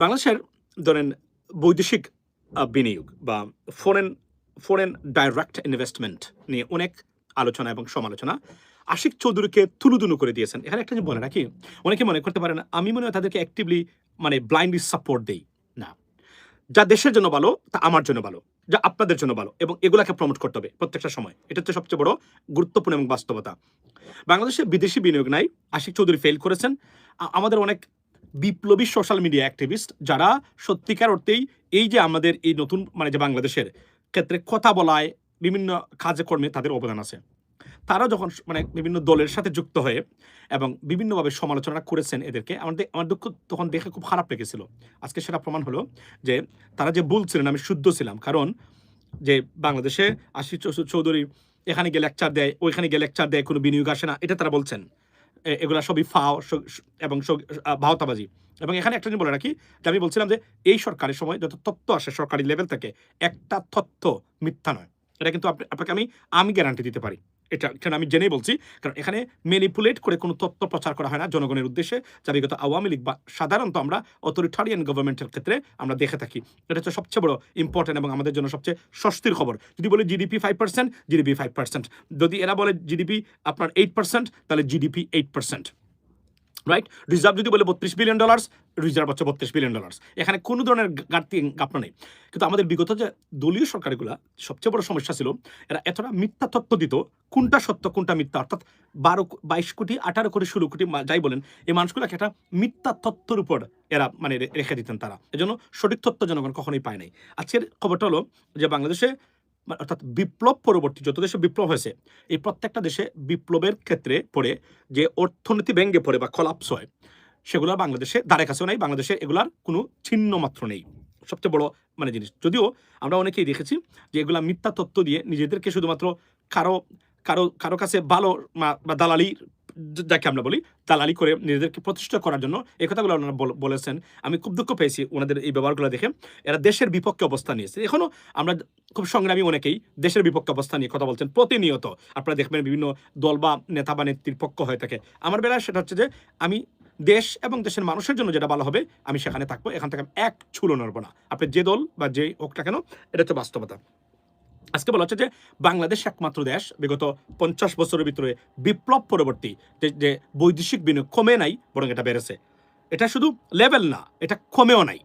বাংলাদেশের ধরেন বৈদেশিক বিনিয়োগ বা ফরেন ফরেন ডাইরেক্ট ইনভেস্টমেন্ট নিয়ে অনেক আলোচনা এবং সমালোচনা আশিক চৌধুরীকে তুলুদুলু করে দিয়েছেন। এখানে একটা জিনিস বলে রাখি, অনেকে মনে করতে পারেন আমি মনে হয় তাদেরকে অ্যাক্টিভলি মানে ব্লাইন্ডলি সাপোর্ট দেই। না। যা দেশের জন্য ভালো, তা আমার জন্য ভালো, যা আপনাদের জন্য ভালো এবং এগুলাকে প্রমোট করতে হবে প্রত্যেকটা সময়। এটা হচ্ছে সবচেয়ে বড় গুরুত্বপূর্ণ এবং বাস্তবতা। বাংলাদেশে বিদেশি বিনিয়োগ নাই, আশিক চৌধুরী ফেল করেছেন। আমাদের অনেক বিপ্লবী সোশ্যাল মিডিয়া অ্যাক্টিভিস্ট যারা সত্যিকার অর্থেই এই যে আমাদের এই নতুন মানে যে বাংলাদেশের ক্ষেত্রে কথা বলায়, বিভিন্ন কাজে কর্মে তাদের অবদান আছে। তারা যখন মানে বিভিন্ন দলের সাথে যুক্ত হয়ে এবং বিভিন্নভাবে সমালোচনা করেছেন এদেরকে আমাদের আমার দুঃখ তখন দেখে খুব খারাপ লেগেছিল। আজকে সেটা প্রমাণ হলো যে তারা যে বলছিলেন আমি শুদ্ধ ছিলাম। কারণ যে বাংলাদেশে আশিস চৌধুরী, এখানে গিয়ে লেকচার দেয়, ওইখানে গিয়ে লেকচার দেয়, কোনো বিনিয়োগ আসে না, এটা তারা বলছেন। এগুলা সবই ফাও এবং ভাওতাবাজি। এবং এখানে একটা জিনিস বলে রাখি যে আমি বলছিলাম যে এই সরকারের সময় যত তথ্য আসে সরকারি লেভেল থেকে, একটা তথ্য মিথ্যা নয়। এটা কিন্তু আপনাকে আমি আমি গ্যারান্টি দিতে পারি। এটা এখানে আমি জেনে বলছি, কারণ এখানে ম্যানিপুলেট করে কোনো তথ্য প্রচার করা হয় না জনগণের উদ্দেশ্যে। যা বিগত আওয়ামী লীগ বা সাধারণত আমরা অথরিটারিয়ান গভর্নমেন্টের ক্ষেত্রে আমরা দেখে থাকি। এটা হচ্ছে সবচেয়ে বড় ইম্পর্টেন্ট এবং আমাদের জন্য সবচেয়ে স্বস্তির খবর। যদি বলি GDP five percent GDP five percent যদি এরা বলে জিডিপি আপনার এইট পার্সেন্ট তাহলে GDP eight percent right reserve যদি বলে বত্রিশ বিলিয়ন ডলার্স রিজার্ভ হচ্ছে বত্রিশ বিলিয়ন ডলার্স এখানে কোনো ধরনের ঘাটতি গাপনা নেই। কিন্তু আমাদের বিগত যে দলীয় সরকারগুলা, সবচেয়ে বড় সমস্যা ছিল, এরা এতটা মিথ্যা তথ্য দিত, কোনটা সত্য, কোনটা মিথ্যা? অর্থাৎ বারো বাইশ কোটি, আঠারো কোটি, ষোলো কোটি যাই বলেন, এই মানুষগুলোকে একটা মিথ্যা তথ্যের উপর এরা মানে রেখে দিতেন তারা। এজন্য সঠিক তথ্য জনগণ কখনোই পায় নাই। আজকের খবরটা হলো যে বাংলাদেশে অর্থাৎ বিপ্লব পরবর্তী যত দেশে বিপ্লব হয়েছে, এই প্রত্যেকটা দেশে বিপ্লবের ক্ষেত্রে পড়ে যে অর্থনীতি ব্যঙ্গে পড়ে বা কলাপস হয়, সেগুলো বাংলাদেশে দ্বারে কাছেও নাই, বাংলাদেশে এগুলার কোনো চিহ্ন মাত্র নেই। সবচেয়ে বড় মানে জিনিস। যদিও আমরা অনেকেই দেখেছি যে এগুলা মিথ্যা তত্ত্ব দিয়ে নিজেদেরকে শুধুমাত্র কারও কারও কারও কাছে ভালো বা দালালি য- যাকে আমরা বলি দালালি করে নিজেদেরকে প্রতিষ্ঠা করার জন্য এই কথাগুলো ওনারা বলেছেন। আমি খুব দুঃখ পেয়েছি ওনাদের এই ব্যবহারগুলো দেখে। এরা দেশের বিপক্ষে অবস্থান নিয়েছে। এখনও আমরা খুব সংগ্রামী অনেকেই দেশের বিপক্ষে অবস্থান নিয়ে কথা বলছেন প্রতিনিয়ত। আপনারা দেখবেন বিভিন্ন দল বা নেতা বা নেত্রীর পক্ষ হয়ে থাকে। আমার বেলায় সেটা হচ্ছে যে আমি দেশ এবং দেশের মানুষের জন্য যেটা ভালো হবে, আমি সেখানে থাকব। এখান থেকে আমি এক ছুলো নড়বো না। আপনি যে দল বা যে হোক না কেন, এটা হচ্ছে বাস্তবতা। আজকে বলা হচ্ছে যে বাংলাদেশ একমাত্র দেশ বিগত পঞ্চাশ বছরের ভিতরে বিপ্লব পরবর্তী যে বৈদেশিক বিনিয়োগ কমে নাই, বরং এটা বেড়েছে। এটা শুধু লেভেল না, এটা কমেও নাই,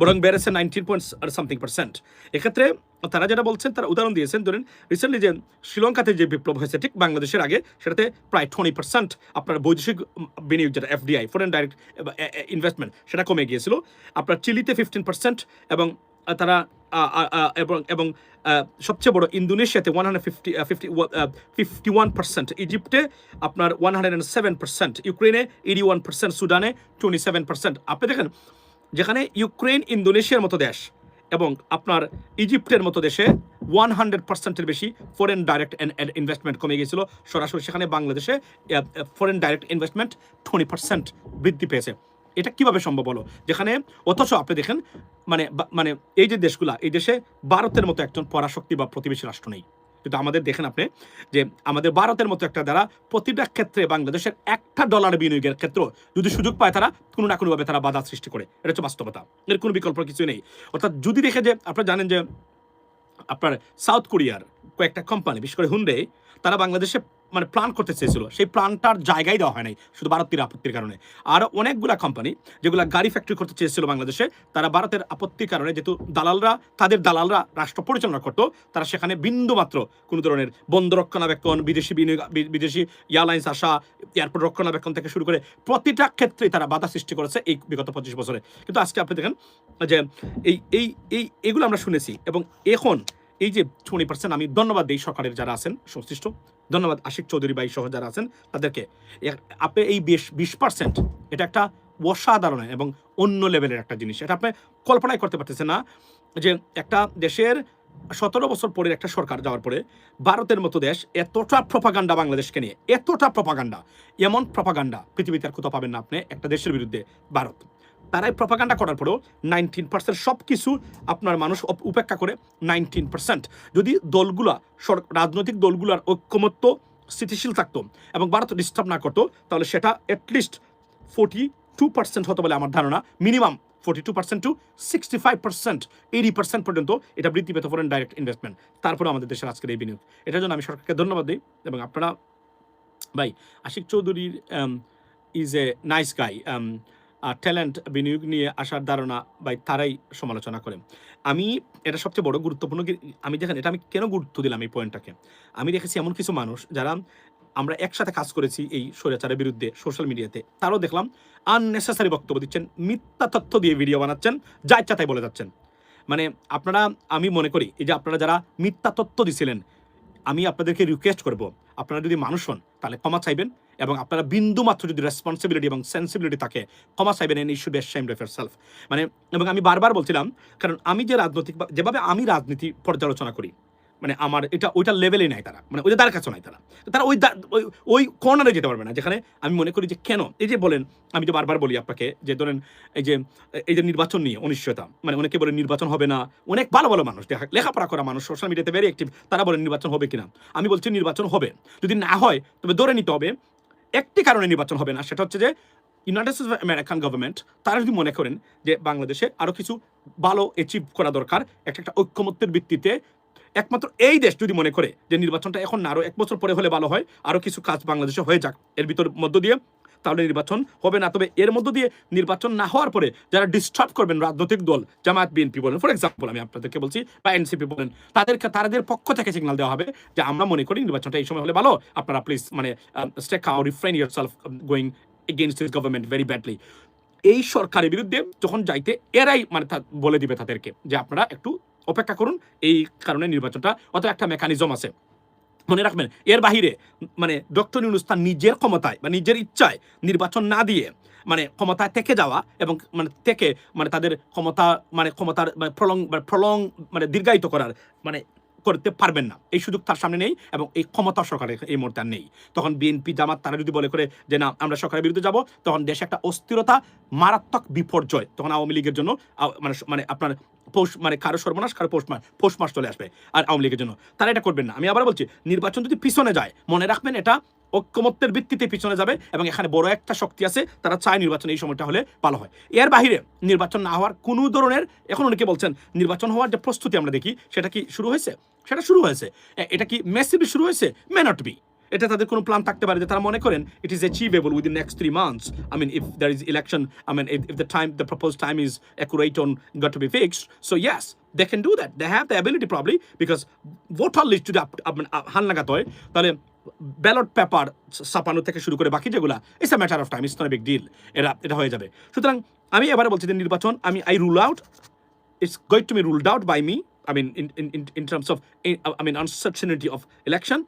বরং বেড়েছে নাইনটিন পয়েন্ট আর সামথিং পার্সেন্ট এক্ষেত্রে তারা যেটা বলছেন, তারা উদাহরণ দিয়েছেন, ধরেন রিসেন্টলি যে শ্রীলঙ্কাতে যে বিপ্লব হয়েছে, ঠিক বাংলাদেশের আগে, সেটাতে প্রায় টোয়েন্টি পার্সেন্ট আপনার বৈদেশিক বিনিয়োগ, যেটা এফডিআই ফরেন ডাইরেক্ট ইনভেস্টমেন্ট সেটা কমে গিয়েছিল। আপনার চিলিতে ফিফটিন পার্সেন্ট এবং তারা এবং এবং সবচেয়ে বড় ইন্দোনেশিয়াতে one hundred fifty fifty fifty one percent ইজিপ্টে আপনার ওয়ান হান্ড্রেড সেভেন পার্সেন্ট ইউক্রেনে এইটি ওয়ান পার্সেন্ট সুদানে টোয়েন্টি সেভেন পার্সেন্ট আপনি দেখেন, যেখানে ইউক্রেন ইন্দোনেশিয়ার মতো দেশ এবং আপনার ইজিপ্টের মতো দেশে ওয়ান হান্ড্রেড পার্সেন্টের বেশি ফরেন ডাইরেক্ট ইনভেস্টমেন্ট কমে গিয়েছিল। সরাসরি সেখানে বাংলাদেশে foreign direct investment twenty percent বৃদ্ধি পেয়েছে। এটা কীভাবে সম্ভব হলো? যেখানে অথচ আপনি দেখেন মানে মানে এই যে দেশগুলা, এই দেশে ভারতের মতো একজন পরাশক্তি বা প্রতিবেশী রাষ্ট্র নেই। কিন্তু আমাদের দেখেন আপনি যে আমাদের ভারতের মতো একটা দ্বারা প্রতিটা ক্ষেত্রে বাংলাদেশের একটা ডলার বিনিয়োগের ক্ষেত্র যদি সুযোগ পায় তারা, কোনো না কোনোভাবে তারা বাধা সৃষ্টি করে। এটা হচ্ছে বাস্তবতা। এর কোনো বিকল্প কিছু নেই। অর্থাৎ যদি দেখে যে, আপনারা জানেন যে আপনার সাউথ কোরিয়ার কয়েকটা কোম্পানি বিশেষ করে হুন্ডে তারা বাংলাদেশে মানে প্ল্যান করতে চেয়েছিল। সেই প্ল্যানটার জায়গায় দেওয়া হয় নাই, শুধু ভারতের আপত্তির কারণে। আর অনেকগুলা কোম্পানি যেগুলো গাড়ি ফ্যাক্টরি করতে চেয়েছিল বাংলাদেশে, তারা ভারতের আপত্তির কারণে যেহেতু দালালরা, তাদের দালালরা রাষ্ট্র পরিচালনা করতো, তারা সেখানে বিন্দুমাত্র কোনো ধরনের বন্ধ রক্ষণাবেক্ষণ, বিদেশি বিনিয়োগ বিদেশি এয়ারলাইন্স আসা, এয়ারপোর্ট রক্ষণাবেক্ষণ থেকে শুরু করে প্রতিটা ক্ষেত্রেই তারা বাধা সৃষ্টি করেছে এই বিগত পঁচিশ বছরে। কিন্তু আজকে আপনি দেখেন যে এই এই এই আমরা শুনেছি এবং এখন এই যে টোয়েন্টি পার্সেন্ট আমি ধন্যবাদ দিই সরকারের যারা আছেন, সংশ্লিষ্ট। ধন্যবাদ আশিক চৌধুরী ভাই সহ যারা আছেন, তাদেরকে। আপনি এই বিশ বিশ পার্সেন্ট এটা একটা অসাধারণ এবং অন্য লেভেলের একটা জিনিস। এটা আপনি কল্পনাই করতে পারতেছেন না যে একটা দেশের সতেরো বছর পরের একটা সরকার যাওয়ার পরে ভারতের মতো দেশ এতটা প্রপাগান্ডা বাংলাদেশকে নিয়ে, এতটা প্রপাগান্ডা এমন প্রপাগান্ডা পৃথিবীতে আর কোথাও পাবেন না আপনি একটা দেশের বিরুদ্ধে, ভারত। তারাই প্রপাগান্ডা করার পরেও নাইনটিন পার্সেন্ট সব কিছু আপনার মানুষ উপেক্ষা করে নাইনটিন পার্সেন্ট যদি দলগুলা রাজনৈতিক দলগুলার ঐক্যমত্য স্থিতিশীল থাকতো এবং ভারত ডিস্টার্ব না করতো, তাহলে সেটা অ্যাটলিস্ট ফোর্টি টু পার্সেন্ট হতো বলে আমার ধারণা। Minimum forty two percent to sixty five percent eighty percent পর্যন্ত এটা বৃদ্ধি পেতে ফরেন ডাইরেক্ট ইনভেস্টমেন্ট তারপরে আমাদের দেশের আজকের এই বিনিয়োগ। এটার জন্য আমি সরকারকে ধন্যবাদ দিই এবং আপনারা, ভাই, আশিক চৌধুরীর is a nice guy talent বিনিয়োগ নিয়ে আসার ধারণা বা তারাই সমালোচনা করে। আমি এটা সবচেয়ে বড় গুরুত্বপূর্ণ আমি দেখেন এটা আমি কেন গুরুত্ব দিলাম এই পয়েন্টটাকে আমি দেখেছি এমন কিছু মানুষ যারা আমরা একসাথে কাজ করেছি এই স্বৈরাচারের বিরুদ্ধে সোশ্যাল মিডিয়াতে তারও দেখলাম আননেসেসারি বক্তব্য দিচ্ছেন, মিথ্যা তথ্য দিয়ে ভিডিও বানাচ্ছেন, যা ইচ্ছা তাই বলে যাচ্ছেন। মানে আপনারা, আমি মনে করি এই যে আপনারা যারা মিথ্যা তথ্য দিছিলেন, আমি আপনাদেরকে রিকোয়েস্ট করব আপনারা যদি মানুষ হন, তাহলে ক্ষমা চাইবেন এবং আপনারা বিন্দু মাত্র যদি রেসপন্সিবিলিটি এবং সেন্সিবিলিটি থাকে, ক্ষমা চাইবেন এন ইস্যু বেশ সাইম রেফার সেলফ মানে এবং আমি বারবার বলছিলাম, কারণ আমি যে রাজনৈতিক যেভাবে আমি রাজনীতি পর্যালোচনা করি মানে আমার এটা, ওইটা লেভেলে নাই তারা। মানে ওইটা তার কাছে নাই তারা। তারা ওই ওই- ওই কর্নারে যেতে পারবে না, যেখানে আমি মনে করি যে কেন? এই যে বলেন, আমি তো বারবার বলি আপনাকে যে ধরেন, এই যে এই যে নির্বাচন নিয়ে অনিশ্চয়তা মানে অনেকে বলে নির্বাচন হবে না। অনেক ভালো ভালো মানুষ, দেখা- লেখাপড়া করা মানুষ সোশ্যাল মিডিয়াতে ভেরি অ্যাক্টিভ তারা বলেন নির্বাচন হবে কিনা? আমি বলছি নির্বাচন হবে। যদি না হয়, তবে ধরে নিতে হবে, একটি কারণে নির্বাচন হবে না, সেটা হচ্ছে যে United States of American government তারা যদি মনে করেন যে বাংলাদেশে আরও কিছু ভালো অ্যাচিভ করা দরকার, একটা একটা ঐক্যমত্যের ভিত্তিতে একমাত্র এই দেশ যদি মনে করে যে নির্বাচনটা এখন আরও এক বছর পরে হলে ভালো হয় আরও কিছু কাজ বাংলাদেশে হয়ে যাক। এর ভিতর মধ্য দিয়ে তাহলে নির্বাচন হবে না। তবে এর মধ্য দিয়ে নির্বাচন না হওয়ার পরে যারা ডিস্টার্ব করবেন রাজনৈতিক দল, জামায়াত, বিএনপি বলেন ফর এক্সাম্পল আমি আপনাদেরকে বলছি, বা এনসিপি বলেন তাদেরকে তাদের পক্ষ থেকে সিগনাল দেওয়া হবে যে আমরা মনে করি নির্বাচনটা এই সময় হলে ভালো। আপনারা প্লিজ মানে stake how refrain yourself going against this government very badly এই সরকারের বিরুদ্ধে যখন যাইতে, এরাই মানে বলে দিবে তাদেরকে যে আপনারা একটু অপেক্ষা করুন, এই কারণে নির্বাচনটা অত একটা মেকানিজম আছে। মনে রাখবেন, এর বাহিরে মানে ডক্টর ইউনুস তার নিজের ক্ষমতায় বা নিজের ইচ্ছায় নির্বাচন না দিয়ে মানে ক্ষমতায় থেকে যাওয়া এবং মানে থেকে মানে তাদের ক্ষমতা মানে ক্ষমতার মানে প্রলং মানে প্রলং মানে দীর্ঘায়িত করার মানে করতে পারবেন না। এই সুযোগ তার সামনে নেই এবং এই ক্ষমতা সরকারের এই মুহূর্তে আর নেই। তখন বিএনপি, জামাত, তারা যদি বলে করে যে, না, আমরা সরকারের বিরুদ্ধে যাব তখন দেশে একটা অস্থিরতা, মারাত্মক বিপর্যয় তখন আওয়ামী লীগের জন্য মানে মানে আপনার পৌষ মানে কারও সর্বনাশ, কারও পৌষ মাস পৌষ মাস চলে আসবে আর আওয়ামী লীগের জন্য। তারা এটা করবেন না। আমি আবার বলছি, নির্বাচন যদি পিছনে যায়, মনে রাখবেন এটা ঐক্যমত্যের ভিত্তিতে পিছনে যাবে এবং এখানে বড় একটা শক্তি আছে, তারা চায় নির্বাচন এই সময়টা হলে ভালো হয়। এর বাহিরে নির্বাচন না হওয়ার কোনো ধরনের, এখন অনেকে বলছেন, নির্বাচন হওয়ার যে প্রস্তুতি আমরা দেখি, সেটা কি শুরু হয়েছে? সেটা শুরু হয়েছে। এটা কি মেসিভি শুরু হয়েছে? মে নট বি এটা তাদের কোনো প্ল্যান থাকতে পারে যে তারা মনে করেন it is achievable within next three months I mean if there is election I mean if the time the propose time is accurate on got to be fixed so yes they can do that they have the ability probably because voter list যদি আপ- হয় তাহলে ballot paper ছাপানো থেকে শুরু করে বাকি যেগুলা it's a matter of time it's not big deal এটা এটা হয়ে যাবে সুতরাং আমি এবারে বলছি যে নির্বাচন আমি I rule out to be ruled out by me. I mean, in in, in, in terms of in, I mean uncertainty of election,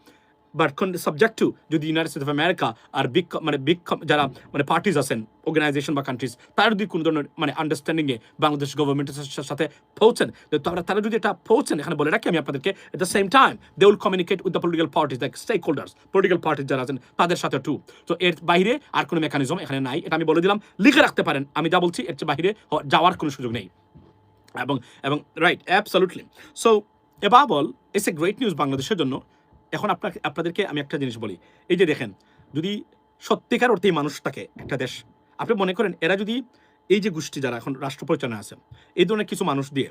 con- subject to যদি ইউনাইটেড স্টেটস অফ আমেরিকা আর বিগ মানে big যারা মানে parties আছেন organisation বা countries তারা যদি কোনো ধরনের মানে আন্ডারস্ট্যান্ডিংয়ে বাংলাদেশ গভর্নমেন্টের সাথে পৌঁছেন তারা তারা যদি এটা পৌঁছেন, এখানে বলে রাখি আমি আপনাদেরকে at the same time they will communicate with the political parties like stakeholders political parties যারা আছেন, তাদের সাথে টু তো এর বাইরে আর কোনো মেকানিজম এখানে নাই, এটা আমি বলে দিলাম, লিখে রাখতে পারেন, আমি যা বলছি, এর বাইরে যাওয়ার কোনো সুযোগ নেই। এবং এবং রাইট অ্যাবসলুটলি সো এবাবল ইটস এ গ্রেট নিউজ বাংলাদেশের জন্য এখন আপনাকে আপনাদেরকে আমি একটা জিনিস বলি। এই যে দেখেন, যদি সত্যিকার অর্থে মানুষ থাকে একটা দেশ, আপনি মনে করেন এরা যদি এই যে গোষ্ঠী যারা এখন রাষ্ট্র পরিচালনা আছে, এই ধরনের কিছু মানুষ দিয়ে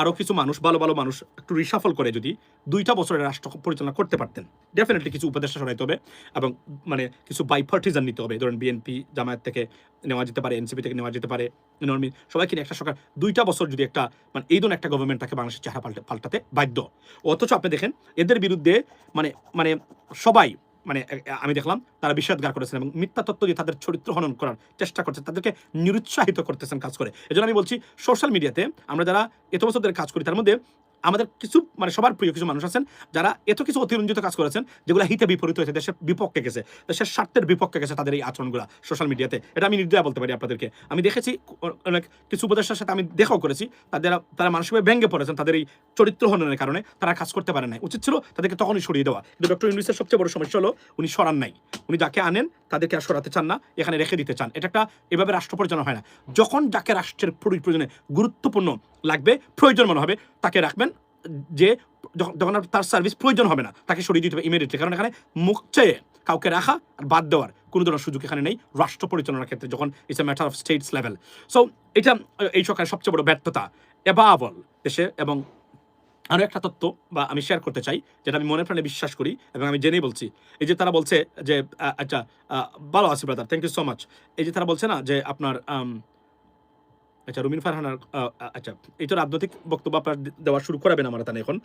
আরও কিছু মানুষ, ভালো ভালো মানুষ একটু রিসাফল করে যদি দুইটা বছরের রাষ্ট্র পরিচালনা করতে পারতেন। ডেফিনেটলি কিছু উপদেষ্টা সরাইতে হবে এবং মানে কিছু বাইপার্টিজান নিতে হবে। ধরেন বিএনপি জামায়াত থেকে নেওয়া যেতে পারে এনসিপি থেকে নেওয়া যেতে পারে নর্মি সবাইকে নিয়ে একটা সরকার, দুইটা বছর যদি একটা মানে এই ধরনের একটা গভর্নমেন্ট তাকে বাংলাদেশের চেহারা পাল্টে, পাল্টাতে বাধ্য। অথচ আপনি দেখেন, এদের বিরুদ্ধে মানে মানে সবাই মানে আমি দেখলাম তারা বিষাদগার করেছেন এবং মিথ্যা তত্ত্ব দিয়ে তাদের চরিত্র হনন করার চেষ্টা করছে, তাদেরকে নিরুৎসাহিত করতেছেন কাজ করে। এজন্য আমি বলছি সোশ্যাল মিডিয়াতে আমরা যারা এত বছর কাজ করি, তার মধ্যে আমাদের কিছু মানে সবার প্রিয় কিছু মানুষ আছেন যারা এত কিছু অতিরঞ্জিত কাজ করেছেন যেগুলো হিতে বিপরীত হয়েছে, দেশের বিপক্ষে গেছে। দেশের স্বার্থের বিপক্ষে গেছে তাদের এই আচরণগুলো সোশ্যাল মিডিয়াতে এটা আমি নির্দয় বলতে পারি আপনাদেরকে। আমি দেখেছি, অনেক কিছু উপদেষ্টার সাথে আমি দেখাও করেছি, তাদের, তারা মানসিকভাবে ভেঙে পড়েছেন তাদের এই চরিত্র হননের কারণে। তারা কাজ করতে পারে নাই। উচিত ছিল তাদেরকে তখনই সরিয়ে দেওয়া। কিন্তু ডক্টর ইউনুসের সবচেয়ে বড় সমস্যা হলো উনি সরান নাই। উনি যাকে আনেন তাদেরকে আর সরাতে চান না, এখানে রেখে দিতে চান। এটা একটা, এভাবে রাষ্ট্র পরিচালনা হয় না। যখন যাকে রাষ্ট্রের প্রয়োজনে গুরুত্বপূর্ণ লাগবে, প্রয়োজন মনে হবে, তাকে রাখবেন। যে যখন তার সার্ভিস প্রয়োজন হবে না, তাকে সরিয়ে দিতে হবে ইমিডিয়েটলি কারণ এখানে মুখ চেয়ে কাউকে রাখা আর বাদ দেওয়ার কোনো ধরনের সুযোগ এখানে নেই রাষ্ট্র পরিচালনার ক্ষেত্রে, যখন it's a matter of states level so এটা, এই সরকারের সবচেয়ে বড় ব্যর্থতা। এবাবল দেশে এবং আরও একটা তত্ত্ব বা আমি শেয়ার করতে চাই, যেটা আমি মনে প্রাণে বিশ্বাস করি এবং আমি জেনেই বলছি। এই যে তারা বলছে যে আচ্ছা ভালো আছি brother thank you so much এই যে তারা বলছে না যে আপনার আচ্ছা রুমিন ফারহানার আচ্ছা তো রাজনৈতিক বক্তব্য আপনার দেওয়া শুরু করাবেন আমার তানে এখন।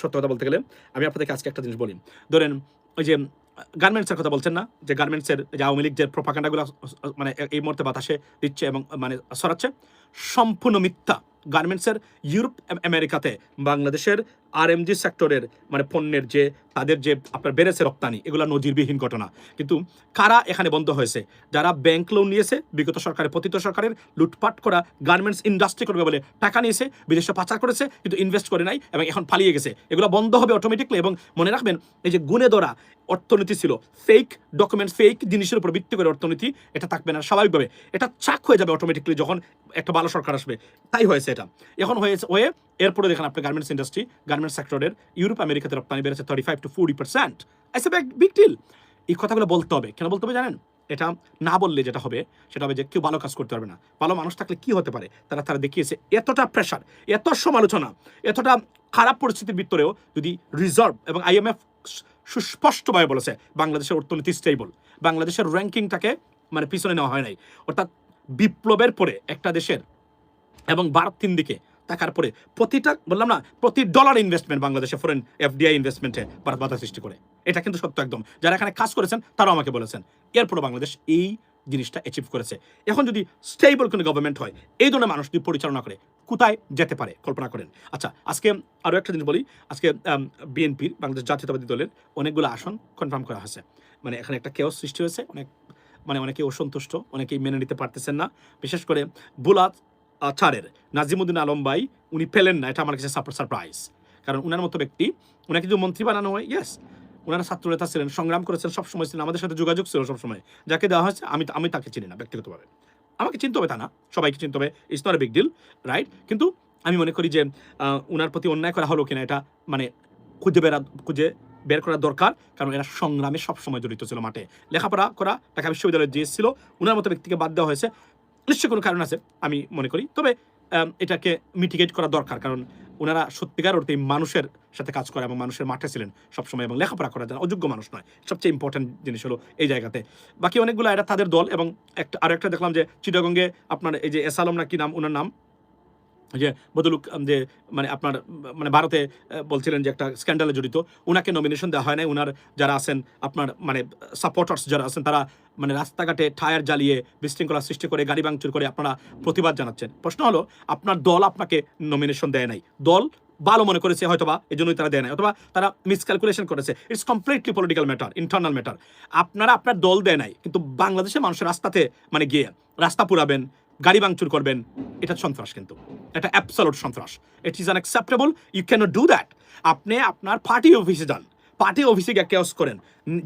সত্য কথা বলতে গেলে, আমি আপনাদেরকে আজকে একটা জিনিস বলি। ধরেন, ওই যে, গার্মেন্টসের কথা বলছেন না? যে গার্মেন্টসের, যে আওয়ামী লীগ যে প্রপাকাণ্ডাগুলো মানে এই মুহূর্তে বাতাসে দিচ্ছে এবং মানে সরাচ্ছে, সম্পূর্ণ মিথ্যা। গার্মেন্টসের ইউরোপ আমেরিকাতে, বাংলাদেশের আরএমজি সেক্টরের মানে পণ্যের যে, তাদের যে আপনার বেড়েছে রপ্তানি, এগুলো নজিরবিহীন ঘটনা। কিন্তু কারা এখানে বন্ধ হয়েছে? যারা ব্যাংক লোন নিয়েছে, বিগত সরকারের, পতিত সরকারের, লুটপাট করা গার্মেন্টস ইন্ডাস্ট্রি করবে বলে টাকা নিয়েছে, বিদেশে পাচার করেছে, কিন্তু ইনভেস্ট করে নাই এবং এখন পালিয়ে গেছে। এগুলো বন্ধ হবে অটোমেটিকলি এবং মনে রাখবেন, এই যে গুণে ধরা অর্থনীতি ছিল ফেক ডকুমেন্ট ফেক জিনিসের উপর ভিত্তি করে অর্থনীতি, এটা থাকবে না স্বাভাবিকভাবে। এটা চাক হয়ে যাবে অটোমেটিকলি যখন একটা ভালো সরকার আসবে। তাই হয়েছে এটা। এখন হয়েছে, হয়ে এরপরে দেখেন আপনি গার্মেন্টস ইন্ডাস্ট্রি গার্মেন্টস সেক্টরের ইউরোপ আমেরিকাতে রপ্তানি বেড়েছে thirty five to forty percent is a big deal এই কথাগুলো বলতে হবে। কেন বলতে হবে জানেন? এটা না বললে যেটা হবে, সেটা হবে যে কেউ ভালো কাজ করতে পারবে না। ভালো মানুষ থাকলে কি হতে পারে? তারা তারা দেখিয়েছে এতটা প্রেশার এত সমালোচনা, এতটা খারাপ পরিস্থিতির ভিতরেও যদি রিজার্ভ এবং আইএমএফ সুস্পষ্টভাবে বলেছে, বাংলাদেশের অর্থনীতি স্টেবল বাংলাদেশের র্যাঙ্কিংটাকে মানে পিছনে নেওয়া হয় নাই। অর্থাৎ বিপ্লবের পরে একটা দেশের এবং ভারত তিন দিকে টাকার পরে প্রতিটা, বললাম না, প্রতি ডলার ইনভেস্টমেন্ট বাংলাদেশে ফরেন এফডিআই ইনভেস্টমেন্টে বাধা সৃষ্টি করে। এটা কিন্তু সত্য একদম। যারা এখানে কাজ করেছেন, তারাও আমাকে বলেছেন। এরপরে বাংলাদেশ এই জিনিসটা অ্যাচিভ করেছে। এখন যদি স্টেবল কোনো গভর্নমেন্ট হয়, এই ধরনের মানুষ যদি পরিচালনা করে, কোথায় যেতে পারে? কল্পনা করেন। আচ্ছা আজকে আরও একটা জিনিস বলি। আজকে বিএনপির বাংলাদেশ জাতীয়তাবাদী দলের অনেকগুলো আসন কনফার্ম করা হয়েছে। মানে এখানে একটা কেও সৃষ্টি হয়েছে। অনেক মানে অনেকে অসন্তুষ্ট, অনেকেই মেনে নিতে পারতেছেন না। বিশেষ করে বুলাত চারের নাজিমুদ্দিন আলম ভাই, উনি পেলেন না, এটা আমার কাছে সারপ্রাইজ কারণ উনার মতো ব্যক্তি, উনাকে যদি মন্ত্রী বানানো হয় ইয়েস ওনারা ছাত্র নেতা ছিলেন, সংগ্রাম করেছেন, সবসময় ছিলেন, আমাদের সাথে যোগাযোগ ছিল সবসময়। যাকে দেওয়া হয়েছে, আমি আমি তাকে চিনি না ব্যক্তিগতভাবে। আমাকে চিনতে হবে তা না, সবাইকে চিনতে হবে it's not a big deal right কিন্তু আমি মনে করি যে উনার প্রতি অন্যায় করা হলো কিনা, এটা মানে খুঁজে বেরা খুঁজে বের করা দরকার, কারণ এরা সংগ্রামে সবসময় জড়িত ছিল মাঠে। লেখাপড়া করা ঢাকা বিশ্ববিদ্যালয়ে যে ছিল, উনার মতো ব্যক্তিকে বাদ দেওয়া হয়েছে। নিশ্চয়ই কোনো কারণ আছে, আমি মনে করি। তবে এটাকে মিটিগেট করা দরকার, কারণ ওনারা সত্যিকার অর্থে মানুষের সাথে কাজ করে এবং মানুষের মাঠে ছিলেন সবসময় এবং লেখাপড়া করা, যারা অযোগ্য মানুষ নয়। সবচেয়ে ইম্পর্টেন্ট জিনিস হলো এই জায়গাতে। বাকি অনেকগুলো এটা তাদের দল এবং একটা, আরও একটা দেখলাম যে চিটাগঙ্গে আপনার এই যে এস আলম না কি নাম ওনার নাম? যে বদলুক যে মানে আপনার মানে ভারতে বলছিলেন যে একটা স্ক্যান্ডালে জড়িত। ওনাকে নমিনেশন দেওয়া হয় নাই। ওনার যারা আছেন, আপনার মানে সাপোর্টার্স যারা আছেন, তারা মানে রাস্তাঘাটে টায়ার জ্বালিয়ে বিশৃঙ্খলা সৃষ্টি করে, গাড়ি ভাঙচুর করে আপনারা প্রতিবাদ জানাচ্ছেন। প্রশ্ন হলো, আপনার দল আপনাকে নমিনেশন দেয় নাই? দল ভালো মনে করেছে হয়তোবা এই জন্যই তারা দেয় নাই, অথবা তারা মিসক্যালকুলেশন করেছে। It's completely political matter internal matter আপনারা আপনার দল দেয় নাই, কিন্তু বাংলাদেশের মানুষের রাস্তাতে মানে গিয়ে রাস্তা পুরাবেন, গাড়ি ভাঙচুর করবেন, এটা সন্ত্রাস কিন্তু। এটা অ্যাবসলুট সন্ত্রাস। It is unacceptable you can do that আপনি আপনার পার্টি অফিসে যান পার্টি অফিসে গিয়ে কেওস করেন।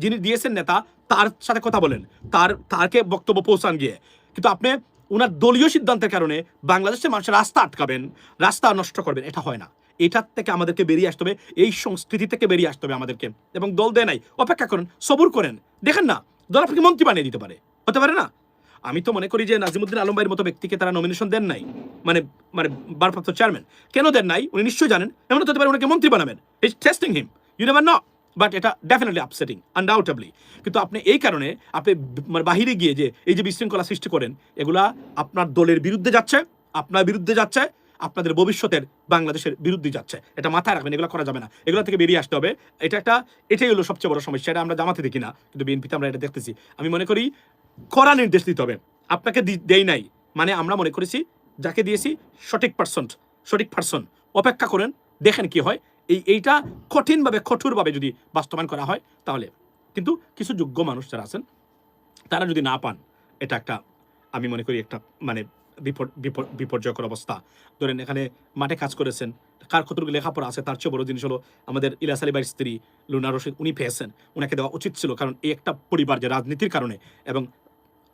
যিনি দিয়েছেন নেতা, তার সাথে কথা বলেন। তার, তারকে বক্তব্য পৌঁছান গিয়ে। কিন্তু আপনি ওনার দলীয় সিদ্ধান্তের কারণে বাংলাদেশের মানুষের রাস্তা আটকাবেন, রাস্তা নষ্ট করবেন, এটা হয় না। এটার থেকে আমাদেরকে বেরিয়ে আসতে হবে, এই সংস্কৃতি থেকে বেরিয়ে আসতে হবে আমাদেরকে। এবং দল দেয় নাই, অপেক্ষা করেন, সবুর করেন। দেখেন না, দল আপনাকে মন্ত্রী বানিয়ে দিতে পারে। হতে পারে না? আমি তো মনে করি যে নাজিমুদ্দিন আলম ভাইয়ের মতো ব্যক্তিকে তারা নমিনেশন দেন নাই। মানে মানে ভারপ্রাপ্ত চেয়ারম্যান কেন দেন নাই? উনি নিশ্চয়ই জানেন। এমন হতে পারে ওনাকে মন্ত্রী বানাবেন। Is testing him you never know but এটা ডেফিনেটলি আপসেটিং আনডাউটেবলি কিন্তু আপনি এই কারণে আপনি মানে বাহিরে গিয়ে যে, এই যে বিশৃঙ্খলা সৃষ্টি করেন, এগুলা আপনার দলের বিরুদ্ধে যাচ্ছে, আপনার বিরুদ্ধে যাচ্ছে, আপনাদের ভবিষ্যতের বাংলাদেশের বিরুদ্ধে যাচ্ছে। এটা মাথায় রাখবেন, এগুলো করা যাবে না। এগুলো থেকে বেরিয়ে আসতে হবে। এটা একটা, এটাই হলো সবচেয়ে বড় সমস্যা। এটা আমরা জামাতে দেখি না, কিন্তু বিএনপিতে আমরা এটা দেখতেছি। আমি মনে করি কড়া নির্দেশ দিতে হবে। আপনাকে দেই নাই। মানে আমরা মনে করেছি, যাকে দিয়েছি, সঠিক পার্সন সঠিক পার্সন অপেক্ষা করেন, দেখেন কি হয়। এই, এইটা কঠিনভাবে, কঠোরভাবে যদি বাস্তবায়ন করা হয়, তাহলে। কিন্তু কিছু যোগ্য মানুষ যারা আছেন, তারা যদি না পান, এটা একটা, আমি মনে করি একটা মানে বিপদ বিপর্যয়কর অবস্থা। ধরেন এখানে মাঠে কাজ করেছেন, কার কতটুকু লেখাপড়া আছে, তার চেয়ে বড় জিনিস হলো আমাদের ইলাস আলী ভাইয়ের স্ত্রী, লুনা রশিদ, উনি পেয়েছেন। ওনাকে দেওয়া উচিত ছিল, কারণ এই একটা পরিবার যে রাজনীতির কারণে, এবং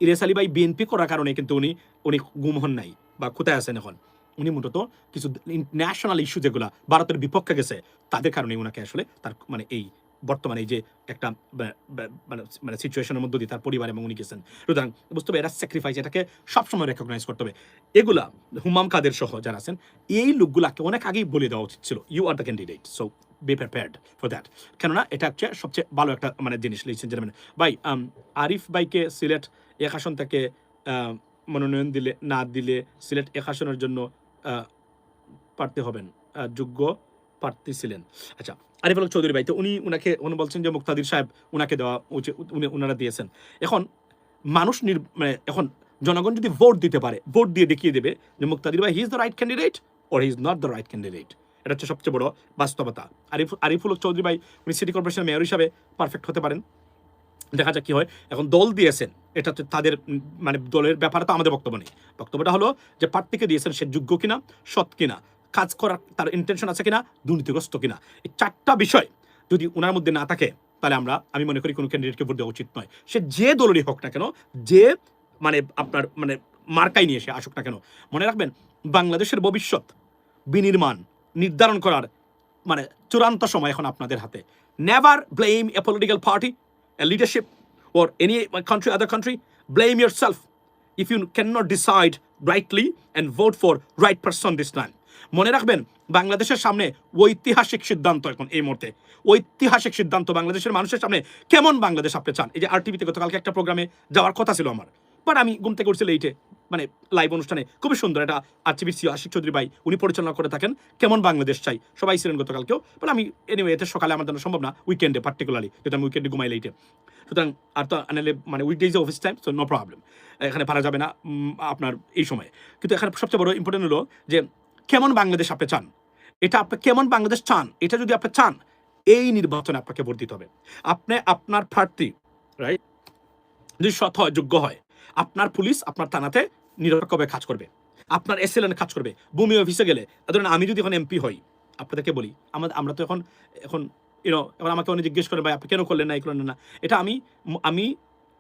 ইলিয়াস আলিবাই বিএনপি করার কারণে কিন্তু উনি উনি গুম হন নাই, বা কোথায় আছেন এখন। উনি মূলত কিছু ন্যাশনাল ইস্যু যেগুলো ভারতের বিপক্ষে গেছে, তাদের কারণে উনাকে আসলে তার মানে এই বর্তমানে এই যে একটা মানে মানে সিচুয়েশনের মধ্যে দিয়ে তার পরিবার এবং উনি গেছেন। সুতরাং বুঝতে হবে এরা স্যাক্রিফাইস এটাকে সবসময় রেকগনাইজ করতে হবে। এগুলা হুমাম কাদের সহ যারা আছেন, এই লোকগুলাকে অনেক আগেই বলে দেওয়া উচিত ছিল you are the candidate so be prepared for that কেননা এটা হচ্ছে সবচেয়ে ভালো একটা মানে জিনিস লিখছেন জেন্টলম্যান ভাই আরিফ ভাইকে সিলেট এক আসন থেকে মনোনয়ন দিলে, না দিলে সিলেট এক আসনের জন্য প্রার্থী হবেন যোগ্য প্রার্থী ছিলেন। আচ্ছা আরিফ আলম চৌধুরী ভাই, তো উনি উনাকে, উনি বলছেন যে মুক্তাদির সাহেব উনাকে দেওয়া উচিত, উনি ওনারা দিয়েছেন। এখন মানুষ মানে এখন জনগণ যদি ভোট দিতে পারে, ভোট দিয়ে দেখিয়ে দেবে যে মুক্তাদির ভাই he is the right candidate or he is not the right candidate. এটা হচ্ছে সবচেয়ে বড় বাস্তবতা। আরিফ আরিফুল চৌধুরী ভাই, উনি সিটি কর্পোরেশনের মেয়র হিসাবে পারফেক্ট হতে পারেন। দেখা যাক কি হয়। এখন দল দিয়েছেন এটা তো তাদের মানে দলের ব্যাপারে তো আমাদের বক্তব্য নেই। বক্তব্যটা হলো যে প্রার্থীকে দিয়েছেন সে যোগ্য কিনা, সৎ কিনা, কাজ করার তার ইন্টেনশন আছে কিনা, দুর্নীতিগ্রস্ত কিনা। এই চারটা বিষয় যদি ওনার মধ্যে না থাকে, তাহলে আমরা, আমি মনে করি কোনো ক্যান্ডিডেটকে ভোট দেওয়া উচিত নয়। সে যে দলেরই হোক না কেন, যে মানে আপনার মানে মার্কাই নিয়ে সে আসুক না কেন, মনে রাখবেন বাংলাদেশের ভবিষ্যৎ বিনির্মাণ, নির্ধারণ করার মানে চূড়ান্ত সময় এখন আপনাদের হাতে। Never blame a political party a leadership or any country, other country, blame yourself if you cannot decide rightly and vote for right person this time. মনে রাখবেন বাংলাদেশের সামনে ঐতিহাসিক সিদ্ধান্ত এখন এই মুহূর্তে। ঐতিহাসিক সিদ্ধান্ত বাংলাদেশের মানুষের সামনে। কেমন বাংলাদেশ আপনি চান? এই যে আর টিভিতে গতকালকে একটা প্রোগ্রামে যাওয়ার কথা ছিল আমার। বাট আমি ঘুম থেকে উঠছিল এইটে মানে লাইভ অনুষ্ঠানে। খুবই সুন্দর, এটা আর টিভির সিও আশিক চৌধুরী ভাই, উনি পরিচালনা করে থাকেন কেমন বাংলাদেশ চাই, সবাই ছিলেন গতকালকেও। বাট আমি এনিওয়ে এতে সকালে আমার জন্য সম্ভব না উইকেন্ডে পার্টিকুলারলি যেহেতু আমি উইকেন্ডে ঘুমাই লেটে সুতরাং আর তো আনালে মানে weekdays office time so no problem এখানে পারা যাবে না আপনার এই সময়ে। কিন্তু এখানে সবচেয়ে বড় ইম্পর্টেন্ট হলো যে, কেমন বাংলাদেশ আপনি চান? এটা আপনি কেমন বাংলাদেশ চান? এটা যদি আপনি চান, এই নির্বাচনে আপনাকে ভোট দিতে হবে। আপনি, আপনার প্রার্থী রাইট যদি সৎ হয়, যোগ্য হয় আপনার পুলিশ আপনার থানাতে নিরপেক্ষভাবে কাজ করবে। আপনার এসএলএন কাজ করবে। ভূমি অফিসে গেলে। ধরেন আমি যদি এখন এমপি হই, আপনাদেরকে বলি, আমাদের, আমরা তো এখন এখন ইউনো এবার আমাকে অনেক জিজ্ঞেস করে ভাই, আপনি কেন করলেন না, এই করলেন না? এটা আমি আমি,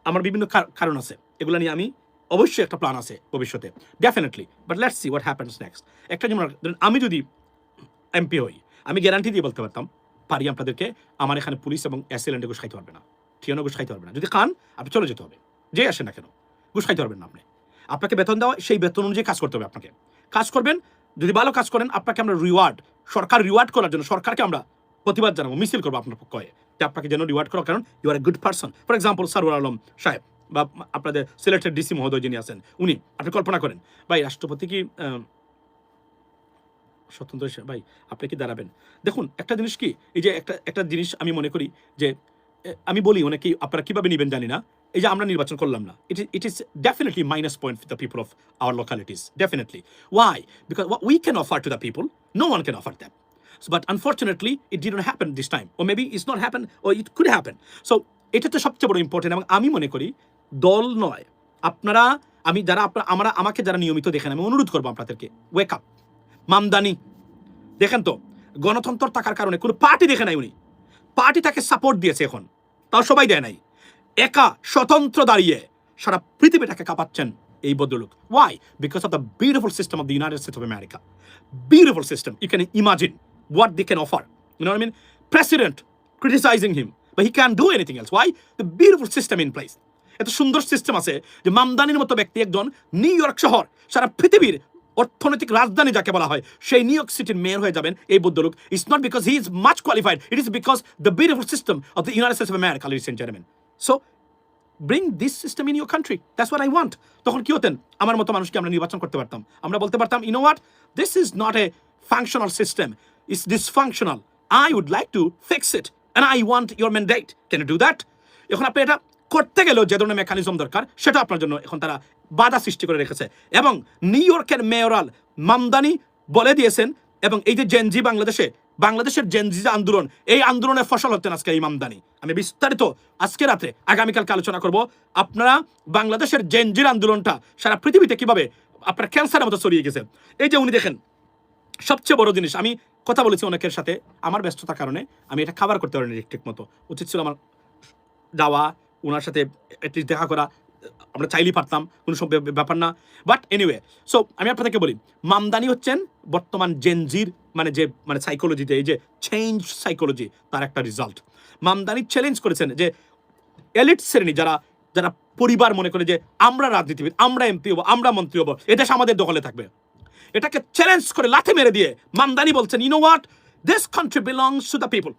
আমার বিভিন্ন কারণ আছে। এগুলো নিয়ে আমি অবশ্যই একটা প্ল্যান আছে ভবিষ্যতে। Definitely but let's see what happens next একটা যেমন ধরুন আমি যদি এমপি হই, আমি গ্যারান্টি দিয়ে বলতে পারতাম, পারি আপনাদেরকে, আমার এখানে পুলিশ এবং এসএলএনডে ঘুষ খাইতে পারবে না। ঠিয়ানো ঘুষ খাইতে পারবে না। যদি খান, আপনি চলে যেতে হবে। যে আসেন না কেন? ঘুষ খাইতে পারবেন না আপনি। আপনাকে বেতন দেওয়া, সেই বেতন অনুযায়ী কাজ করতে হবে আপনাকে। কাজ করবেন, যদি ভালো কাজ করেন, আপনাকে আমরা রিওয়ার্ড সরকার রিওয়ার্ড করার জন্য, সরকারকে আমরা প্রতিবাদ জানাব, মিছিল করব আপনার পক্ষে। যে আপনাকে যেন রিওয়ার্ড করা, কারণ you are a good person for example Sarwar Alam সাহেব বা আপনাদের সিলেটের ডিসি মহোদয় যিনি আছেন, উনি, আপনি কল্পনা করেন, ভাই, রাষ্ট্রপতি কি স্বতন্ত্র ভাই, আপনি কি দাঁড়াবেন? দেখুন, একটা জিনিস কি, এই যে একটা একটা জিনিস আমি মনে করি যে আমি বলি অনেকেই, আপনারা কীভাবে নেবেন জানি না এই যে আমরা নির্বাচন করলাম না it it is definitely minus point the people of our localities definitely why because we can offer to the people no one can offer that but unfortunately it didn't happen this time. Or maybe it's not happen or it could happen. So এটা তো সবচেয়ে বড় important এবং আমি মনে করি দল নয়, আপনারা, আমি যারা আপনারা, আমরা, আমাকে যারা নিয়মিত দেখেন, আমি অনুরোধ করব আপনাদেরকে ওয়েক আপ মামদানি, দেখেন তো, গণতন্ত্র থাকার কারণে কোনো পার্টি দেখে নাই উনি। পার্টি তাকে সাপোর্ট দিয়েছে এখন, তাও সবাই দেয় নাই। একা স্বতন্ত্র দাঁড়িয়ে সারা পৃথিবীটাকে কাঁপাচ্ছেন এই ভদ্রলোক why because of the beautiful system of the United States of America system. You can imagine what they can offer. You know what I mean? President criticizing him, but he can't do anything else. Why? The beautiful system in এত সুন্দর system আছে যে মামদানির মতো ব্যক্তি একজন new York শহর সারা পৃথিবীর অর্থনৈতিক রাজধানী যাকে বলা হয় সেই নিউ ইয়র্ক সিটির মেয়র হয়ে যাবেন এই বুদ্ধলোক it's not because he is much qualified it is because the beautiful system of the United States of America ladies and gentleman so bring this system in your country that's what I want তখন কি হতেন? আমার মতো মানুষকে আমরা নির্বাচন করতে পারতাম। আমরা বলতে পারতাম you know what this is not a functional system it's dysfunctional I would like to fix it and I want your mandate can do that এখন আপনি এটা করতে গেলেও যে ধরনের মেকানিজম দরকার, সেটা আপনার জন্য এখন তারা বাধা সৃষ্টি করে রেখেছে। এবং নিউ ইয়র্কের মেয়রাল মামদানি বলে দিয়েছেন, এবং এই যে জেনজি বাংলাদেশে বাংলাদেশের জেনজি যে আন্দোলন, এই আন্দোলনের ফসল হচ্ছেন আজকে এই মামদানি আমি বিস্তারিত আজকে রাতে আগামীকালকে আলোচনা করব আপনারা বাংলাদেশের জেনজির আন্দোলনটা সারা পৃথিবীতে কীভাবে আপনার ক্যান্সারের মতো ছড়িয়ে গেছে। এই যে উনি দেখেন, সবচেয়ে বড় জিনিস, আমি কথা বলেছি অনেকের সাথে, আমার ব্যস্ততার কারণে, আমি এটা খাবার করতে পারিনি ঠিক মতো। উচিত ছিল আমার যাওয়া ওনার সাথে দেখা করা আমরা চাইলেই পারতাম, কোনো সব ব্যাপার না। বাট এনিওয়ে সো আমি আপনাদেরকে বলি, মামদানি হচ্ছেন বর্তমান জেনজির মানে যে মানে সাইকোলজিতে এই যে চেঞ্জ সাইকোলজি তার একটা রেজাল্ট মামদানি চ্যালেঞ্জ করেছেন যে এলিট শ্রেণি যারা যারা পরিবার মনে করে যে আমরা রাজনীতিবিদ, আমরা এমপি হব, আমরা মন্ত্রী হব এদেশ আমাদের দখলে থাকবে। এটাকে চ্যালেঞ্জ করে লাথি মেরে দিয়ে মামদানি বলছেন you know what this country belongs to the people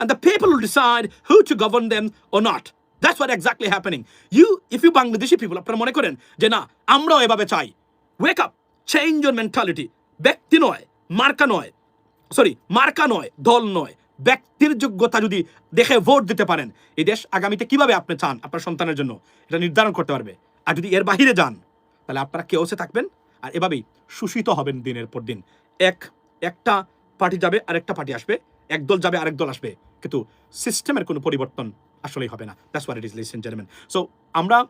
and the people will decide who to govern them or That's what exactly happening. You, if you Bangladeshi people, আপনারা মনে করেন যে না আমরাও এভাবে চাই। Wake up change your mentality ব্যক্তি নয় মার্কা নয়। সরি মার্কা নয় দল নয়। ব্যক্তির যোগ্যতা যদি দেখে ভোট দিতে পারেন এই দেশ আগামীতে কীভাবে আপনি চান আপনার সন্তানের জন্য এটা নির্ধারণ করতে পারবে। আর যদি এর বাহিরে যান তাহলে আপনারা কেউসে থাকবেন? আর এভাবেই শোষিত হবেন দিনের পর দিন। এক একটা পার্টি যাবে আরেকটা পার্টি আসবে। এক দল যাবে আরেক দল আসবে। কিন্তু সিস্টেমের কোনো পরিবর্তন আসলেই হবে না। That's what it is listen gentleman so আমরা,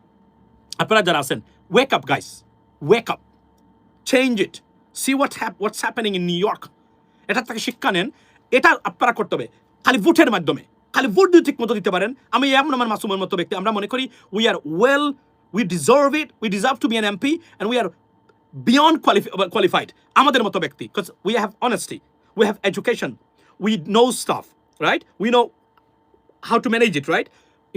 আপনারা যারা আছেন wake up guys wake up change it see what hap what's happening in New York এটা থেকে শিক্ষা নেন। এটা আপনারা করতে হবে। খালি ভোটের মাধ্যমে। খালি ভোট যদি ঠিক মতো দিতে পারেন। আমি এমন আমার মাসুমের মতো ব্যক্তি। আমরা মনে করি we are well we deserve it we deserve to be an MP and we are beyond quali- qualified. আমাদের মতো ব্যক্তি। Because we have honesty. We have education. We know stuff, right? We know how to manage it right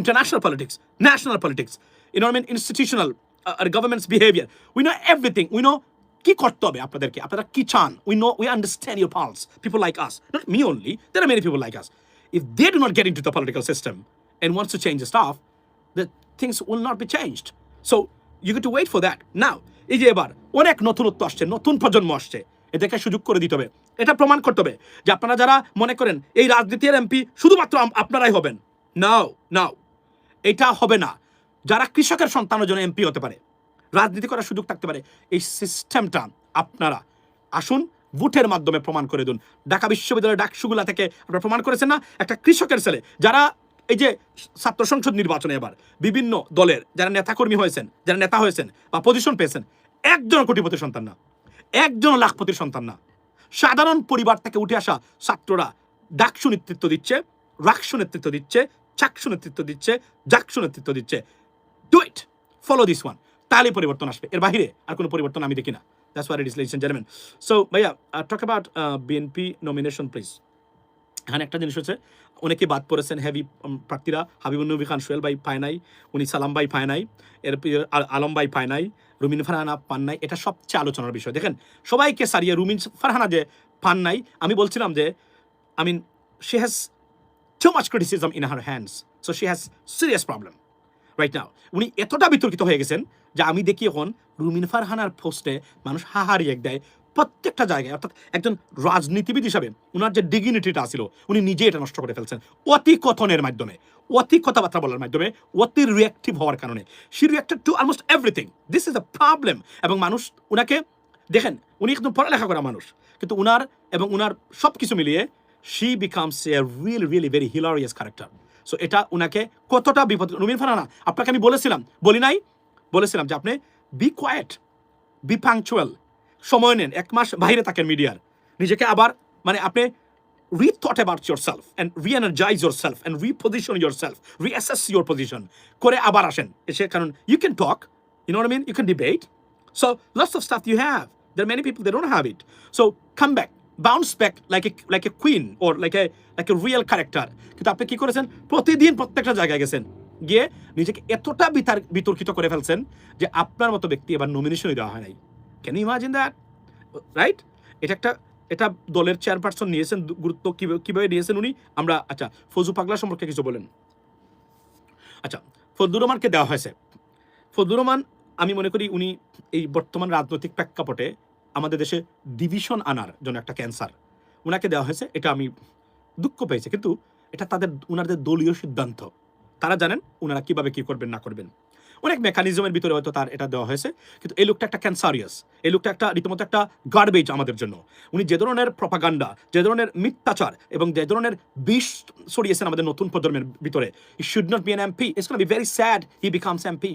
international politics national politics you know what I mean institutional uh, uh, government's behavior we know everything we know কি করতে হবে আপনাদেরকে আপনারা কি চান we know we understand your pulse people like us not me only there are many people like us if they do not get into the political system and wants to change the stuff the things will not be changed. So you get to wait for that. Now, এই যে এবার অনেক নতুনত্ব আসছে নতুন প্রজন্ম আসছে এদেরকে সুযোগ করে দিতে হবে। এটা প্রমাণ করতে হবে যে আপনারা যারা মনে করেন এই রাজনীতির এমপি শুধুমাত্র আপনারাই হবেন। নাও নাও। এটা হবে না। যারা কৃষকের সন্তানের জন্য এমপি হতে পারে, রাজনীতি করার সুযোগ থাকতে পারে, এই সিস্টেমটা আপনারা আসুন, ভোটের মাধ্যমে প্রমাণ করে দিন। ঢাকা বিশ্ববিদ্যালয়ের ডাকসুগুলা থেকে আপনারা প্রমাণ করেছেন না, একটা কৃষকের ছেলে, যারা এই যে ছাত্র সংসদ নির্বাচনে এবার বিভিন্ন দলের যারা নেতাকর্মী হয়েছেন, যারা নেতা হয়েছেন বা পজিশন পেয়েছেন, একজন কোটিপতির সন্তান না। একজন লাখপতির সন্তান না। সাধারণ পরিবার থেকে উঠে আসা ছাত্ররা ডাকসু নেতৃত্ব দিচ্ছে রাকসু নেতৃত্ব দিচ্ছে চাকসু নেতৃত্ব দিচ্ছে জাকসু নেতৃত্ব দিচ্ছে। Do it follow this one তাহলে পরিবর্তন আসবে। এর বাহিরে আর কোনো পরিবর্তন আমি দেখি না। That's what it is ladies gentleman so ভাইয়া talk about BNP nomination please এখানে একটা জিনিস হচ্ছে, অনেকে বাদ পড়েছেন হেভি প্রার্থীরা হাবিবুল নবী খান, সোহেল ভাই পায় নাই উনি সালাম ভাই পায় নাই এর আল- আলম ভাই পায় নাই রুমিন ফারহানা পান নাই এটা সবচেয়ে আলোচনার বিষয় দেখেন, সবাইকে সারিয়ে রুমিন ফারহানা যে পান নাই আমি বলছিলাম যে I mean she has too much criticism in her hands so she has serious problem right now. উনি এতটা বিতর্কিত হয়ে গেছেন যে আমি দেখি এখন রুমিন ফারহানার পোস্টে মানুষ হাহারি এক দেয় প্রত্যেকটা জায়গায়, অর্থাৎ একজন রাজনীতিবিদ হিসাবে ওনার যে ডিগনিটিটা ছিল, উনি নিজে এটা নষ্ট করে ফেলছেন। অতি কথনের মাধ্যমে অতি কথাবার্তা বলার মাধ্যমে অতি রিয়াক্টিভ হওয়ার কারণে। She reacted to almost everything this is the problem এবং মানুষ উনাকে, দেখেন, উনি একদম পড়ালেখা করা মানুষ। কিন্তু উনার এবং উনার সব কিছু মিলিয়ে she becomes a really really very hilarious character so এটা উনাকে কতটা বিপদ রুমিন ফারানা আপনাকে আমি বলেছিলাম, বলি নাই? বলেছিলাম যে আপনি বি কোয়েট বি পাংচুয়াল সময় নেন, এক মাস বাইরে থাকেন মিডিয়ার। নিজেকে আবার মানে আপনি rethought about yourself and reenergize yourself and reposition yourself reassess your position করে আবার আসেন। এসে কারণ you can talk you not mean you can debate so lots of stuff you have there many people they dot have it so come back bounce back like a like a queen or like a like a real character কিন্তু আপনি কী করেছেন? প্রতিদিন প্রত্যেকটা জায়গায় গেছেন। গিয়ে নিজেকে এতটা বিতর্কিত করে ফেলছেন যে আপনার মতো ব্যক্তি এবার নমিনেশনই দেওয়া হয় নাই। Can you imagine that right এটা একটা, এটা দলের চেয়ারপারসন নিয়েছেন, গুরুত্ব কীভাবে নিয়েছেন উনি? আমরা আচ্ছা ফজু পাগলা সম্পর্কে কিছু বলেন। আচ্ছা ফজলুর রহমানকে দেওয়া হয়েছে। ফজলুর রহমান, আমি মনে করি উনি এই বর্তমান রাজনৈতিক প্রেক্ষাপটে আমাদের দেশে ডিভিশন আনার জন্য একটা ক্যান্সার ওনাকে দেওয়া হয়েছে, এটা আমি দুঃখ পেয়েছি। কিন্তু এটা তাদের ওনাদের দলীয় সিদ্ধান্ত। তারা জানেন ওনারা কীভাবে কি করবেন, না করবেন। অনেক মেকানিজমের ভিতরে হয়তো তার এটা দেওয়া হয়েছে, কিন্তু এই লোকটা একটা ক্যান্সারিয়াস এই লোকটা একটা রীতিমতো একটা গার্বেজ আমাদের জন্য। উনি যে ধরনের প্রপাগান্ডা যে ধরনের মিথ্যাচার এবং যে ধরনের বিষ ছড়িয়েছেন আমাদের নতুন প্রজন্মের ভিতরে he should not be an MP it's be very sad he becomes MP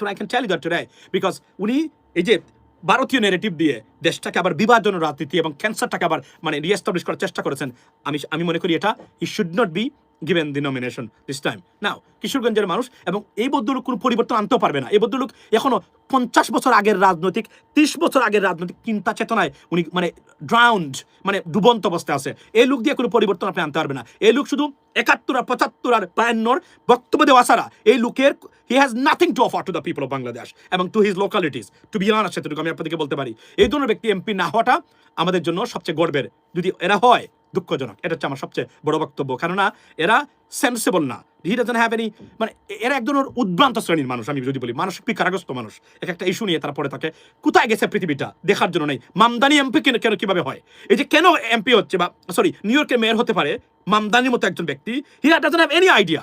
what I can tell you that today. Because উনি এই যে ভারতীয় নেগেটিভ দিয়ে দেশটাকে আবার বিভাজন রাজনীতি এবং ক্যান্সারটাকে আবার মানে রিএস্টাবলিশ করার চেষ্টা করেছেন, আমি আমি মনে করি এটা he should not be given the nomination this time now কিশোরগঞ্জের মানুষ এবং এই ভদ্রলোক কোনো পরিবর্তন আনতেও পারবে না। এই ভদ্রলোক এখনও পঞ্চাশ বছর আগের রাজনৈতিক, তিরিশ বছর আগের রাজনৈতিক চিন্তা চেতনায় উনি মানে ড্রাউন্ড মানে ডুবন্ত অবস্থায় আছে। এই লোক দিয়ে কোনো পরিবর্তন আপনি আনতে পারবে না। এই লোক শুধু একাত্তর আর পঁচাত্তর আর বায়ান্নর বক্তব্য দেওয়া ছাড়া এই লোকের he has nothing to offer to the people of Bangladesh এবং to his localities to be honours সেটুকু আমি আপনাদেরকে বলতে পারি। এই ধরনের ব্যক্তি এমপি না হওয়াটা আমাদের জন্য সবচেয়ে গর্বের। যদি এরা হয় দুঃখজনক। এটা হচ্ছে আমার সবচেয়ে বড় বক্তব্য। কেননা এরা সেন্সেবল না। হি ডাজন হ্যাভ এনি মানে এরা এক ধরনের উদ্ভ্রান্ত শ্রেণির মানুষ, আমি যদি বলি। মানসিক পিকারাগ্রস্ত মানুষ। এক একটা ইস্যু নিয়ে তারা পড়ে থাকে কোথায় গেছে পৃথিবীটা? দেখার জন্য নেই। মামদানি এমপি কেন কেন কীভাবে হয়? এই যে কেন এমপি হচ্ছে বা সরি নিউ ইয়র্কের মেয়র হতে পারে মামদানির মতো একজন ব্যক্তি he doesn't have any idea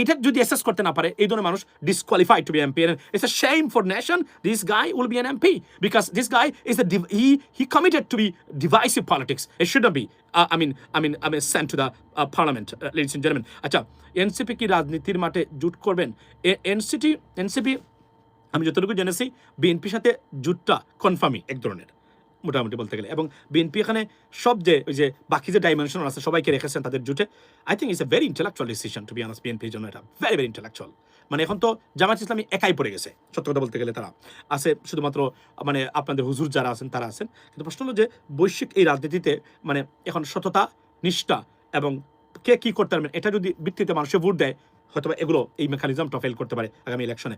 এটা যদি অ্যাসেস করতে না পারে, এই ধরনের মানুষ disqualified to be MP it's a shame for nation this guy will be an MP because this guy is a he he committed to be divisive politics it should be I mean I mean I mean sent to the parliament ladies and gentleman আচ্ছা NCP কি রাজনীতির মাঠে jute করবেন। NCT NCP আমি যতটুকু জেনেছি বিএনপির সাথে জুটটা কনফার্মই এক ধরনের। মোটামুটি বলতে গেলে। এবং বিএনপি এখানে সব যে ওই যে বাকি যে ডাইমেনশন আছে সবাইকে রেখেছেন তাদের জুটে I think it's a very intellectual decision to be honest বিএনপির জন্য এটা ভেরি ভেরি ইন্টেলেকচুয়াল মানে এখন তো জামাত ইসলামী একাই পড়ে গেছে, সত্য কথা বলতে গেলে তারা। আছে শুধুমাত্র মানে আপনাদের হুজুর যারা আছেন, তারা আছেন। কিন্তু প্রশ্ন হলো যে বৈশ্বিক এই রাজনীতিতে মানে এখন সততা, নিষ্ঠা এবং কে কি করতে পারবেন, এটা যদি ভিত্তিতে মানুষের ভোট দেয় হয়তো এগুলো এই মেকানিজমটা ফেল করতে পারে আগামী ইলেকশনে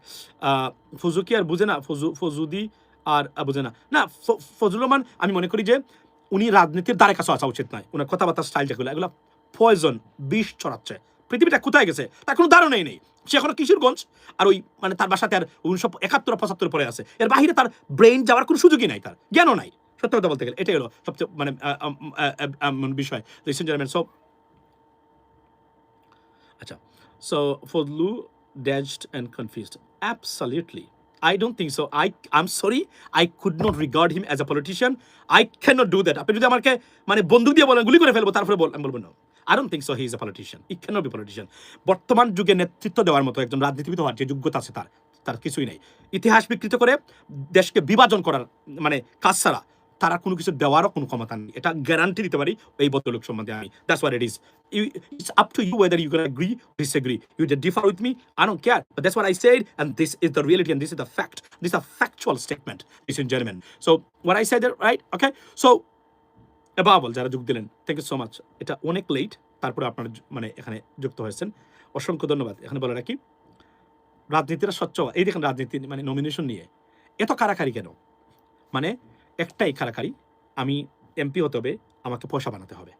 ফজু কি আর বুঝে না, ফজু, ফজুদি আর বুঝে না না ফজলুর রহমান আমি মনে করি যে উনি রাজনীতির দ্বারে কাছে আসা উচিত নয়। ওনার কথাবার্তা স্টাইল যেগুলো এগুলো পয়জন বিষ ছড়াচ্ছে। পৃথিবীটা কোথায় গেছে? তার কোনো ধারণাই নেই। সে এখনও কিশোরগঞ্জ আর ওই মানে তার বাসাতে আর উনিশশো একাত্তর পঁচাত্তর পরে আছে। এর বাহিরে তার ব্রেন যাওয়ার কোনো সুযোগই নাই তার। জ্ঞানও নাই। সত্য কথা বলতে গেলে এটাই হলো সবচেয়ে মানে বিষয়। আম, আহ, আহ, আচ্ছা so Fazlu dazed and confused. Absolutely. I don't think so. I, I'm sorry. I could not regard him as a politician. I cannot do that. আপনি যদি আমাকে মানে বন্দুক দিয়ে বলেন, গুলি করে ফেলব, তারপরে বল আমি বলব না I don't think so he is a politician he can be politician বর্তমান যুগে নেতৃত্ব দেওয়ার মতো একজন রাজনীতিবিদ হওয়ার যে যোগ্যতা আছে তার তার কিছুই নেই ইতিহাস বিকৃত করে দেশকে বিভাজন করার মানে কাজ ছাড়া তারা কোনো কিছু দেওয়ারও কোনো ক্ষমতা নেই। এটা গ্যারান্টি দিতে পারি এই ভদ্রলোক সম্বন্ধে আমি। That's what it is it's up to you whether you can agree disagree you differ with me I don't care but that's what I said and this is the reality and this is the fact this a factual statement this in gentleman so what I said right okay so এবাবল যারা যোগ দিলেন thank you so much এটা অনেক late তারপরে আপনারা মানে এখানে যুক্ত হয়েছেন। অসংখ্য ধন্যবাদ। এখানে বলে রাখি, রাজনীতিরা স্বচ্ছ এই দেখেন রাজনীতি মানে নমিনেশন নিয়ে। এত কারাকারি কেন? মানে একটাই কারাকারি আমি এমপি হতে হবে, আমাকে পয়সা বানাতে হবে।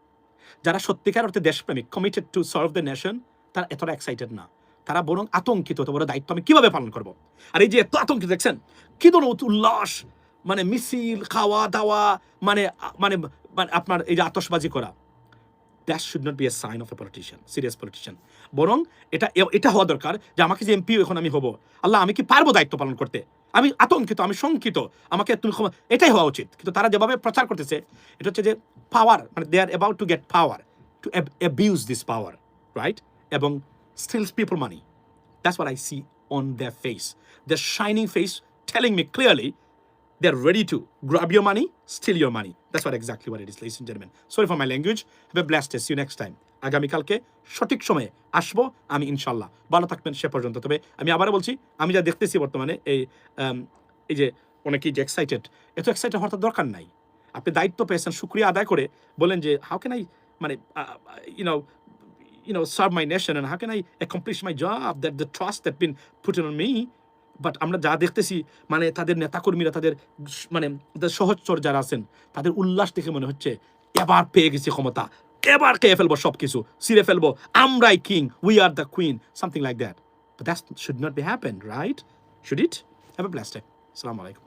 যারা সত্যিকার অর্থে দেশপ্রেমিক committed to serve the nation তারা এতটা এক্সাইটেড না। তারা বরং আতঙ্কিত হতে বড় দায়িত্ব আমি কীভাবে পালন করব? আর এই যে এত আতঙ্কিত, দেখছেন? কি ধরনের উল্লাস মানে মিছিল খাওয়া দাওয়া মানে মানে মানে আপনার এই যে আতসবাজি করা। That should not be a sign of a politician serious politician বরং এটা এটা হওয়া দরকার যে আমাকে যে এমপি এখন আমি হব, আল্লাহ, আমি কি পারব দায়িত্ব পালন করতে? আমি আতঙ্কিত আমি শঙ্কিত আমাকে তুমি এটাই হওয়া উচিত কিন্তু তারা যেভাবে প্রচার করতেছে এটা হচ্ছে যে পাওয়ার মানে they are about to get power to abuse this power right এবং steals people money That's what I see on their face. Their shining face telling me clearly they're ready to grab your money, steal your money. That's what exactly what it is, ladies and gentlemen. Sorry for my language. Have a blessed day. See you next time. আগামীকালকে সঠিক সময়ে আসব আমি ইনশাল্লাহ। ভালো থাকবেন সে পর্যন্ত। তবে আমি আবারও বলছি আমি যা দেখতেছি বর্তমানে এই এই যে অনেকেই যে এক্সাইটেড এত এক্সাইটেড হওয়ার দরকার নাই। আপনি দায়িত্ব পেয়েছেন শুক্রিয়া আদায় করে বলেন যে হাউ ক্যান আই মানে you know you know, serve my nation and how can I accomplish my job that the trust that been put but আমরা যা দেখতেছি মানে তাদের নেতাকর্মীরা তাদের মানে সহচর যারা আছেন তাদের উল্লাস দেখে মনে হচ্ছে এবার পেয়ে গেছি ক্ষমতা। এবার খেয়ে ফেলব সব কিছু ছিঁড়ে ফেলব। আমরাই king we are the queen something like that but that should not be happen right should it have a blast আসসালামু আলাইকুম